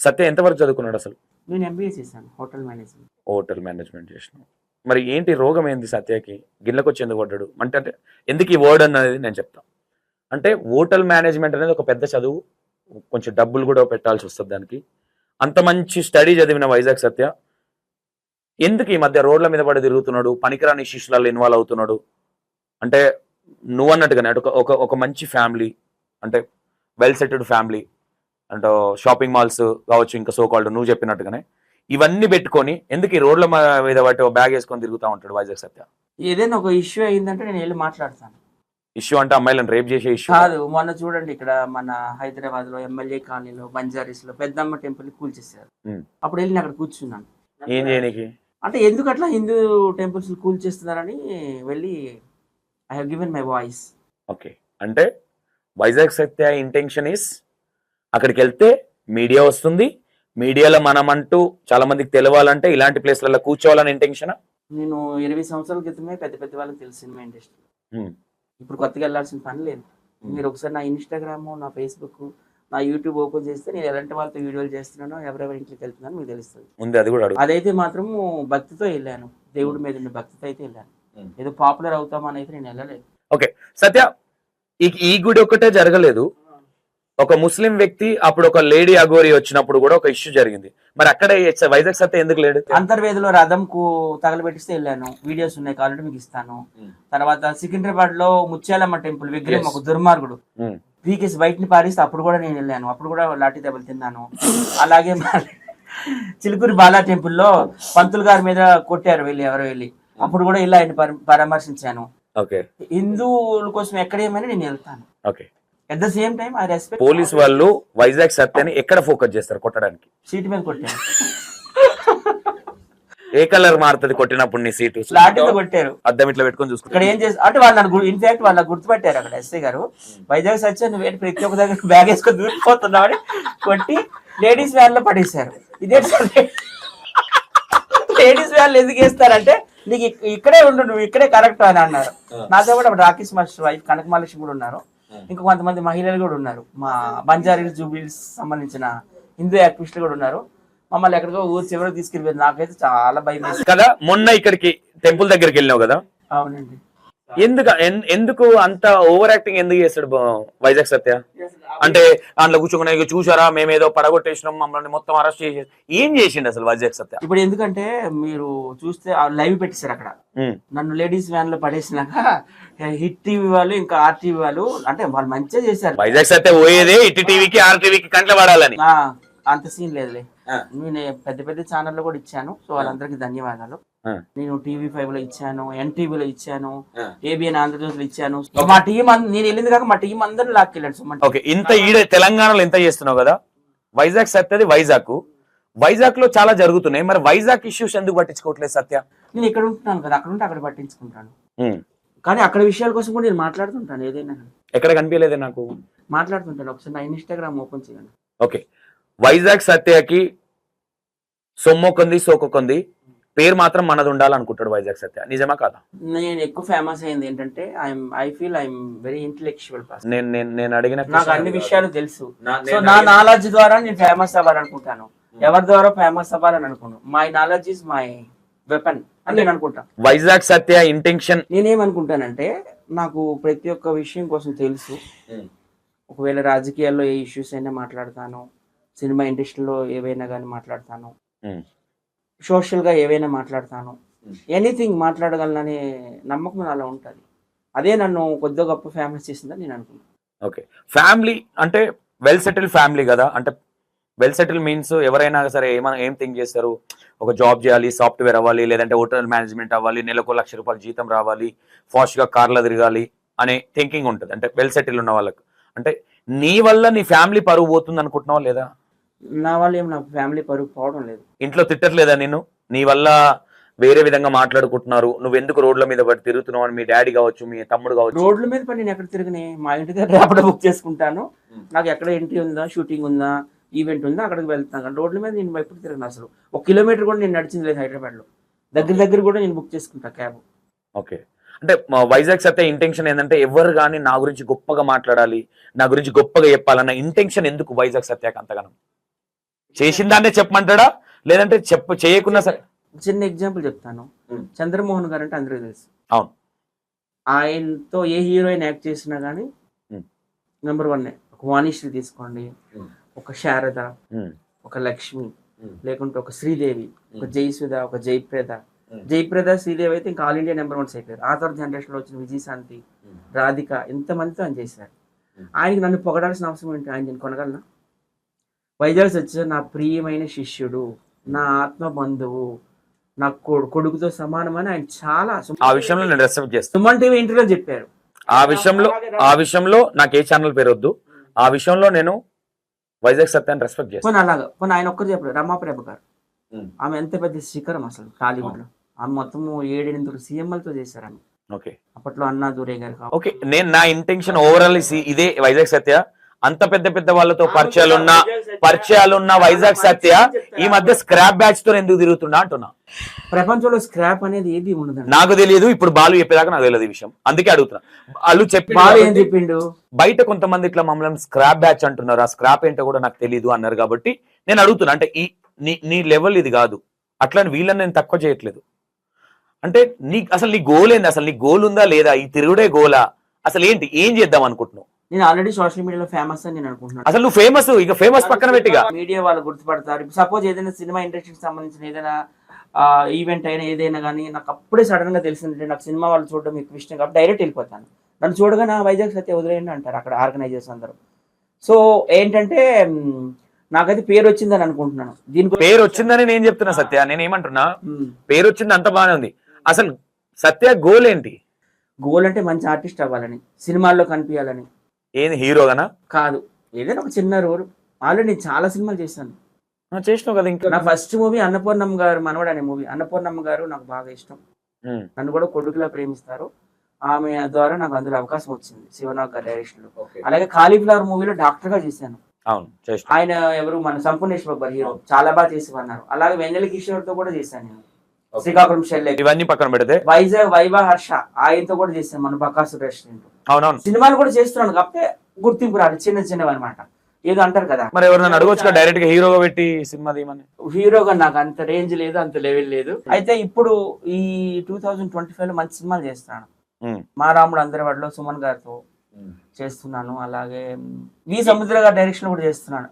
సత్య ఎంతవరకు చదువుకున్నాడు అసలు? నేను ఎంబీఏ చేశాను హోటల్ మేనేజ్మెంట్. హోటల్ మేనేజ్మెంట్ చేసినావు. మరి ఏంటి రోగం ఏంది సత్యకి? గిన్నెలకు వచ్చి ఎందుకు పడ్డాడు అంటే అంటే ఎందుకు ఈ వర్డ్ అనేది నేను చెప్తాను అంటే హోటల్ మేనేజ్మెంట్ అనేది ఒక పెద్ద చదువు. కొంచెం డబ్బులు కూడా పెట్టాల్సి వస్తుంది దానికి. అంత మంచి స్టడీ చదివిన వైజాగ్ సత్య. ఎందుకు ఈ మధ్య రోడ్ల మీద పడి తిరుగుతున్నాడు? పనికిరాని శిష్యులలో ఇన్వాల్వ్ అవుతున్నాడు? అంటే నువ్వు అన్నట్టుగానే అటు ఒక- ఒక ఒక మంచి ఫ్యామిలీ అంటే వెల్ సెటెడ్ ఫ్యామిలీ అంటే షాపింగ్ మాల్స్ కావచ్చు ఇంకా సో కాల్డ్ నువ్వు చెప్పినట్టుగానే ఇవన్నీ పెట్టుకొని ఎందుకు ఈ రోడ్ల మీద బట్టి బ్యాగ్ వేసుకొని తిరుగుతూ ఉంటాడు వైజాగ్ సత్య? ఏదైనా ఒక ఇష్యూ అయిందంటే నేను వెళ్ళి మాట్లాడతాను. ఇష్యూ అంటే అమ్మాయిలను రేప్ చేసే ఇష్యూ కాదు మొన్న చూడండి ఇక్కడ మన హైదరాబాద్లో ఎమ్మెల్యే కాలనీలో బంజారీస్లో పెద్దమ్మ టెంపుల్ కూల్చేశారు ఉమ్. అప్పుడు వెళ్ళి అక్కడ కూర్చున్నాను. ఏం చేయనికి? అంటే ఎందుకు అట్లా హిందూ టెంపుల్స్ కూల్చేస్తున్నారని వెళ్ళి I have given my voice okay అంటే వైజాగ్ సత్య ఇంటెన్షన్ ఇస్ అక్కడికి వెళ్తే మీడియా వస్తుంది. మీడియాలో మనం అంటూ చాలా మందికి తెలవాలంటే ఇలాంటి ప్లేస్లలో కూర్చోవాలని ఇంటెన్షన్? నేను ఇరవై సంవత్సరాల క్రితమే పెద్ద పెద్ద వాళ్ళకి తెలుసు సినిమా ఇండస్ట్రీ. ఇప్పుడు కొత్తగా వెళ్ళాల్సిన పని లేదు. మీరు ఒకసారి నా ఇన్స్టాగ్రామ్ నా ఫేస్బుక్ నా యూట్యూబ్ ఓపెన్ చేస్తే నేను ఎలాంటి వాళ్ళతో వీడియోలు చేస్తున్నానో ఎవరెవరి ఇంటికి వెళ్తున్నానో మీకు తెలుస్తుంది. ఉంది అది కూడా అదైతే మాత్రం భక్తితో వెళ్ళాను. దేవుడి మీద ఉన్న భక్తితో అయితే వెళ్ళాను. ఏదో పాపులర్ అవుతామని అయితే నేను వెళ్ళలేదు. సత్య ఈ ఈ గుడి ఒక్కటే జరగలేదు. ఒక ముస్లిం వ్యక్తి అప్పుడు ఒక లేడీ అగోరి వచ్చినప్పుడు కూడా ఒక ఇష్యూ జరిగింది. మరి అక్కడ వైజాగ్ సత్య ఎందుకు లేడు? అంతర్వేదిలో రథంకు తగలబెట్టిస్తే వెళ్ళాను. వీడియోస్ ఉన్నాయి కావాలంటే మీకు ఇస్తాను. తర్వాత సికింద్రాబాద్లో ముత్యాలమ్మ టెంపుల్ విగ్రహం. ఒక దుర్మార్గుడు. పీకేసి బయటని పారిస్తే అప్పుడు కూడా నేను వెళ్ళాను. అప్పుడు కూడా లాఠీ దెబ్బలు తిన్నాను. అలాగే చిలుకూరి బాలా టెంపుల్లో పంతులు గారి మీద కొట్టారు వెళ్ళి ఎవరో వెళ్ళి. అప్పుడు కూడా ఇలా ఆయన పర- పరామర్శించాను. ఓకే. హిందువుల కోసం ఎక్కడేమైనా నేను వెళ్తాను. Okay. At the same time I respect police వాళ్ళు వైజాగ్ సత్యని ఎక్కడ ఫోకస్ చేస్తారు కొట్టడానికి? సీట్ మీద కొట్టాను ఏ కలర్ మారుతుంది కొట్టినప్పుడు నీ సీటు? కొట్టారు. అద్దం ఇట్లా పెట్టుకొని ఇక్కడ చూసుకుంటా ఏం చేసి అంటే వాళ్ళు ఇన్ఫాక్ట్ వాళ్ళ గుర్తుపట్టారు అక్కడ ఎస్ఐ గారు. వైజాగ్ సత్య నువ్వు ప్రతి ఒక్క దగ్గర బ్యాగ్ వేసుకొని దూరిపోతున్నావు కొట్టి లేడీస్ వ్యాన్లో పడేశారు. ఇదే లేడీస్ వ్యాన్ ఎందుకు వేస్తారంటే నీకు ఇక్- ఇక్కడే ఉండు నువ్వు ఇక్కడే కరెక్ట్ అని అన్నారు. నాతో కూడా రాకేష్ మాస్టర్ వైఫ్ కనకమాలక్ష్మి కూడా ఉన్నారు. ఇంకా కొంతమంది మహిళలు కూడా ఉన్నారు. మా బంజారీ జూబిల్స్ సంబంధించిన హిందూ యాక్టివిస్టులు కూడా ఉన్నారు. మమ్మల్ని ఎక్కడికో ఊరు చివరికి తీసుకెళ్ళిపోయారు. నాకైతే చాలా భయం కదా మొన్న ఇక్కడికి టెంపుల్ దగ్గరికి వెళ్ళినావు కదా? అవునండి. ఎందుకు ఎందుకు అంత ఓవర్ యాక్టింగ్ ఎందుకు చేస్తాడు వైజాగ్ సత్య? అంటే అందులో కూర్చోకుండా చూసారా మేమేదో పడగొట్టేసినాం మమ్మల్ని మొత్తం అరెస్ట్ చేసి ఏం చేసిండు అసలు వైజాగ్ సత్య? ఇప్పుడు ఎందుకంటే మీరు చూస్తే లైవ్ పెట్టేశారు అక్కడ. నన్ను లేడీస్ వ్యాన్లో పడేసినాక హిట్ టీవీ వాళ్ళు ఇంకా ఆర్టీవీ వాళ్ళు అంటే వాళ్ళు మంచిగా చేశారు. వైజాగ్ సత్య పోయేదే ఇటు టీవీకి ఆర్ టీవీకి కంట్లో పడాలని. ఆ, అంత సీన్ లేదులే. నేను పెద్ద పెద్ద ఛానల్లో కూడా ఇచ్చాను. సో వాళ్ళందరికీ ధన్యవాదాలు. నేను టీవీ ఫైవ్లో ఇచ్చాను ఎన్టీవీలో ఇచ్చాను. ఏబిఎన్ ఆంధ్రజ్యోతి లో ఇచ్చాను మా టీం నేను వెళ్ళింది కాక మా టీం అందరిని లాక్కెళ్ళాడు సుమన్. ఓకే ఇంత ఈడ తెలంగాణలో ఎంత చేస్తున్నావు కదా? వైజాగ్ సత్యది వైజాగ్ వైజాగ్లో చాలా జరుగుతున్నాయి. మరి వైజాగ్ ఇష్యూస్ ఎందుకు పట్టించుకోవట్లేదు సత్య? నేను ఇక్కడ ఉంటున్నాను కదా అక్కడ ఉంటే అక్కడ పట్టించుకుంటాను. కానీ అక్కడ విషయాల కోసం కూడా నేను మాట్లాడుతుంటాను ఏదైనా. ఎక్కడ కనిపించలేదే నాకు? మాట్లాడుతుంటాను. ఒకసారి నా ఇన్స్టాగ్రామ్ ఓపెన్ చేయండి. ఓకే. వైజాగ్ సత్యకి సొమ్మొక్కంది సోకొక్కంది పేరు మాత్రం మనది ఉండాలనుకుంటాడు వైజాగ్ సత్య. నిజమా కాదా? నేను ఎక్కువ ఫేమస్ అయింది ఏంటంటే I'm I feel I'm very intellectual person నేను నేను నేను అడిగిన నాకు అన్ని విషయాలు తెలుసు. నా- సో నా నాలెడ్జ్ ద్వారా నేను ఫేమస్ అవ్వాలనుకుంటాను. ఎవరి ద్వారా ఫేమస్ అవ్వాలని అనుకోను. My knowledge is my weapon అని నేను అనుకుంటా. వైజాగ్ సత్య ఇంటెన్షన్ నేనేమనుకుంటానంటే నాకు ప్రతి ఒక్క విషయం కోసం తెలుసు. ఒకవేళ రాజకీయాల్లో ఏ ఇష్యూస్ అయినా మాట్లాడతాను. సినిమా ఇండస్ట్రీలో ఏవైనా కానీ మాట్లాడతాను. Hmm. సోషల్గా ఏవైనా మాట్లాడతాను. ఎనీథింగ్ మాట్లాడగలననే నమ్మకం నాలో ఉంటుంది. అదే నన్ను కొద్దిగా గొప్ప ఫేమస్ చేసిందని నేను అనుకుంటాను ఓకే. ఫ్యామిలీ అంటే వెల్ సెటిల్ ఫ్యామిలీ కదా? అంటే వెల్ సెటిల్ మీన్స్ ఎవరైనా సరే ఏమైనా ఏం థింక్ చేస్తారు? ఒక జాబ్ చేయాలి సాఫ్ట్వేర్ అవ్వాలి లేదంటే హోటల్ మేనేజ్మెంట్ అవ్వాలి నెలకు లక్ష రూపాయలు జీతం రావాలి ఫాస్ట్గా కార్లో తిరగాలి అనే థింకింగ్ ఉంటుంది. అంటే వెల్ సెటిల్ ఉన్న వాళ్ళకు. అంటే నీ వల్ల నీ ఫ్యామిలీ పరువు పోతుంది అనుకుంటున్నావా లేదా? నా వల్ల ఏం నా ఫ్యామిలీ పరుగు పోవడం లేదు. ఇంట్లో తిట్టట్లేదా నేను నీ వల్ల వేరే విధంగా మాట్లాడుకుంటున్నారు. నువ్వు ఎందుకు రోడ్ల మీద పడి తిరుగుతున్నావు అని మీ డాడీ కావచ్చు మీ తమ్ముడు కావచ్చు? రోడ్ల మీద పడి నేను ఎక్కడ తిరగనే? మా ఇంటి దగ్గర ర్యాపిడో బుక్ చేసుకుంటాను. నాకు ఎక్కడ ఎంట్రీ ఉందా షూటింగ్ ఉందా ఈవెంట్ ఉందా అక్కడికి వెళ్తాను. కానీ రోడ్ల మీద నేను ఎప్పుడు తిరగను అసలు. ఒక కిలోమీటర్ కూడా నేను నడిచింది లేదు హైదరాబాద్లో దగ్గర దగ్గర కూడా నేను బుక్ చేసుకుంటా క్యాబ్. ఓకే. అంటే వైజాగ్ సత్య ఇంటెన్షన్ ఏంటంటే ఎవరు కానీ నా గురించి గొప్పగా మాట్లాడాలి నా గురించి గొప్పగా చెప్పాలన్న ఇంటెన్షన్ ఎందుకు వైజాగ్ సత్యాకి అంతగానం? చేసిన దాన్నే చెప్పమంటాడా లేదంటే చెప్ప చేయకున్నా సరే చిన్న ఎగ్జాంపుల్ చెప్తాను. చంద్రమోహన్ గారు అంటే అందరికీ తెలుసు అవును. ఆయనతో ఏ హీరోయిన్ యాక్ట్ చేసినా కానీ. నెంబర్ వన్ ఒక వాణిశ్రీ తీసుకోండి. ఒక శారద ఒక లక్ష్మి. లేకుంటే ఒక శ్రీదేవి ఒక. జయసుధ ఒక జయప్రద. జయప్రద శ్రీదేవి అయితే ఇంకా ఆల్ ఇండియా నెంబర్ వన్స్ అయిపోయారు ఆ తర్వాత జనరేషన్లో వచ్చిన విజయశాంతి రాధిక ఎంతమందితో ఆయన చేశారు. ఆయనకి నన్ను పొగడాల్సిన అవసరం ఏంటి ఆయన నేను కొనగలనా వైజాగ్ వచ్చి నా ప్రియమైన శిష్యుడు నా ఆత్మ బంధువు నా కొడు- కొడుకుతో సమానమని ఆయన చాలా ఆ విషయంలో నేను రెస్పెక్ట్ చేస్తాను సుమన్ టీవీ ఇంటర్వ్యూలో చెప్పారు. ఆ విషయంలో ఆ విషయంలో నాకు ఏ ఛానల్ పేరు వద్దు ఆ విషయంలో నేను వైజాగ్ సత్యాన్ని రెస్పెక్ట్ చేస్తాను అలాగా పోనీ ఆయన ఒక్కరు చెప్పారు రమాప్రభ గారు. ఆమె ఎంత పెద్ద శిఖరం అసలు టాలీవుడ్లో ఆమె మొత్తం ఏడెనిమిది సీఎంలతో చేశారు ఆమె. ఓకే. అప్పట్లో అన్నా దూరే గారు. ఓకే నేను నా ఇంటెన్షన్ ఓవరాల్ ఇదే వైజాగ్ సత్య. అంత పెద్ద పెద్ద వాళ్ళతో పరిచయాలు ఉన్న పరిచయాలు ఉన్న వైజాగ్ సత్య ఈ మధ్య స్క్రాప్ బ్యాచ్తో ఎందుకు తిరుగుతున్నా అంటున్నా. ప్రపంచంలో స్క్రాప్ అనేది ఏది ఉండదండి. నాకు తెలియదు ఇప్పుడు బాలు చెప్పేదాకా నాకు తెలియదు ఈ విషయం. అందుకే అడుగుతున్నా. వాళ్ళు చెప్పి బాలు ఏం చెప్పిండు? బయట కొంతమంది ఇట్లా మమ్మల్ని స్క్రాప్ బ్యాచ్ అంటున్నారు. ఆ స్క్రాప్ ఏంటో కూడా నాకు తెలియదు అన్నారు కాబట్టి నేను అడుగుతున్నా. అంటే ఈ నీ నీ లెవెల్ ఇది కాదు. అట్లా వీళ్ళని నేను తక్కువ చేయట్లేదు. అంటే నీ అసలు నీ గోల్ ఏంది? అసలు నీ గోల్ ఉందా లేదా? ఈ తిరుగుడే గోలా అసలు ఏంటి? ఏం చేద్దాం అనుకుంటున్నావు? నేను ఆల్రెడీ సోషల్ మీడియాలో ఫేమస్ అని నేను అనుకుంటున్నాను. అసలు నువ్వు ఫేమస్ ఇక ఫేమస్ పక్కన పెట్టిగా. మీడియా వాళ్ళు గుర్తుపడతారు. సపోజ్ ఏదైనా సినిమా ఇండస్ట్రీకి సంబంధించిన ఏదైనా ఈవెంట్ అయినా ఏదైనా కానీ నాకు అప్పుడే సడన్గా తెలిసిందంటే నాకు సినిమా వాళ్ళు చూడడం ఎక్కువ ఇష్టం కాబట్టి డైరెక్ట్ వెళ్ళిపోతాను. నన్ను చూడగానే "ఆ, వైజాగ్ సత్య వదిలేయండి అంటారు అక్కడ ఆర్గనైజర్స్ అందరూ. సో ఏంటంటే నాకైతే పేరు వచ్చిందని అనుకుంటున్నాను. దీని పేరు వచ్చిందని నేను చెప్తున్నా సత్య. నేను ఏమంటున్నా? పేరు వచ్చింది అంత బాగానే ఉంది. అసలు సత్య గోల్ ఏంటి? గోల్ అంటే మంచి ఆర్టిస్ట్ అవ్వాలని సినిమాల్లో కనిపించాలని ఏంది హీరోగానా? కాదు. ఏదైనా ఒక చిన్న రోల్. ఆల్రెడీ నేను చాలా సినిమాలు చేశాను. చేసినావు కదా ఇంకా. నా ఫస్ట్ మూవీ అన్నపూర్ణమ్మ గారు మనవడు అనే మూవీ. అన్నపూర్ణమ్మ గారు నాకు బాగా ఇష్టం. నన్ను కూడా కొడుకులా ప్రేమిస్తారు. ఆమె ద్వారా నాకు అందులో అవకాశం వచ్చింది. శివనాగ్ గారి డైరెక్షన్లో అలాగే కాలీఫ్లవర్ మూవీలో డాక్టర్గా చేశాను ఆయన ఎవరు? మన సంపూర్ణేశ్వర హీరో. చాలా బాగా చేసి అన్నారు. అలాగే వెన్నెల కిషోర్తో కూడా చేశాను నేను. శ్రీకాకుళం షెల్లె ఇవన్నీ పక్కన పెడితే? వైజాగ్ వైవా హర్ష ఆయనతో కూడా చేశాను మన బకాసు రెస్టారెంట్ అవునవును. సినిమాలు కూడా చేస్తున్నాను కాకపోతే గుర్తింపు రాదు చిన్న చిన్నవి అనమాట ఏదో అంటారు కదా. మరి ఎవరైనా అడగొచ్చు డైరెక్ట్గా హీరోగా పెట్టి సినిమా తీయమని? హీరోగా నాకు అంత రేంజ్ లేదు అంత లెవెల్ లేదు. అయితే ఇప్పుడు ఈ టూ థౌజండ్ ట్వంటీ ఫైవ్లో మంచి సినిమాలు చేస్తున్నాను మా రాముడు అందరి వాడిలో సుమన్ గారితో చేస్తున్నాను. అలాగే వి సముద్ర గారి డైరెక్షన్ కూడా చేస్తున్నాను